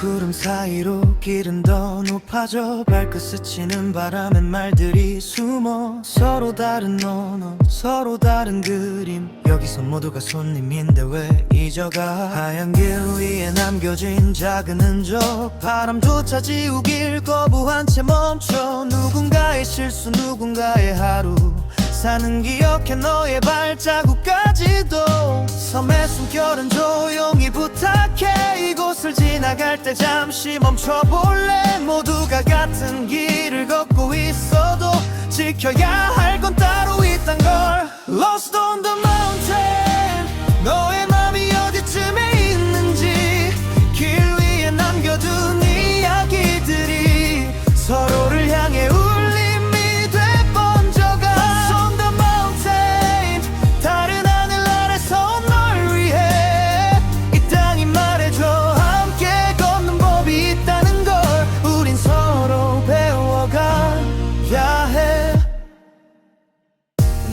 구름 사이로 길은 더 높아져 발끝 스치는 바람엔 말들이 숨어. 서로 다른 언어 서로 다른 그림. 여기서 모두가 손님인데 왜 잊어가? 하얀 길 위에 남겨진 작은 흔적. 바람조차 지우길 거부한 채 멈춰. 누군가의 실수 누군가의 하루 사는 기억해 너의 발자국까지도 섬의 숨결은 조용히 부탁해. 이곳을 지나갈 때 잠시 멈춰볼래? 모두가 같은 길을 걷고 있어도 지켜야 할 건 따로 있단 걸. Lost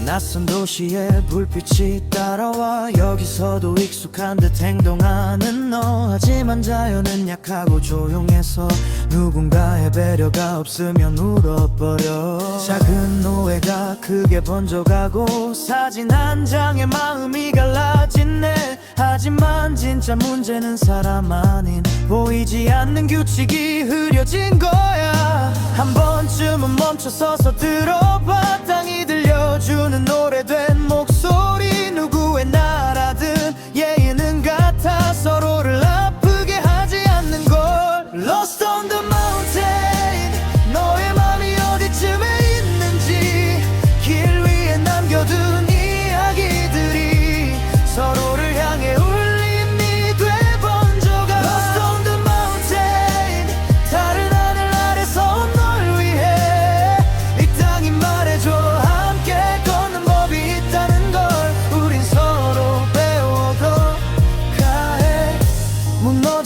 낯선 도시에 불빛이 따라와 여기서도 익숙한 듯 행동하는 너. 하지만 자연은 약하고 조용해서 누군가의 배려가 없으면 울어버려. 작은 오해가 크게 번져가고 사진 한 장에 마음이 갈라진네. 하지만 진짜 문제는 사람 아닌 보이지 않는 규칙이 흐려진 거야. 한 번쯤은 멈춰서서 들어봐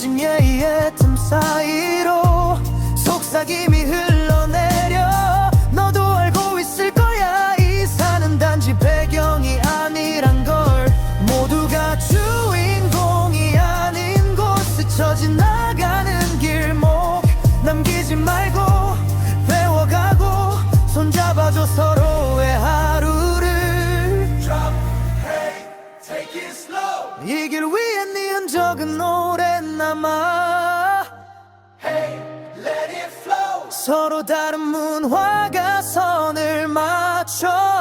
무너진 예의의 틈 사이로 속삭임이 흘러내려. 너도 알고 있을 거야. 이 사는 단지 배경이 아니란 걸. 모두가 주인공이 아닌 곳 스쳐 지나가는 길목. 남기지 말고 배워가고 손잡아줘 서로의 하루를. 이길 위에 네 흔적은 오래 남아. 서로 다른 문화가 선을 맞춰가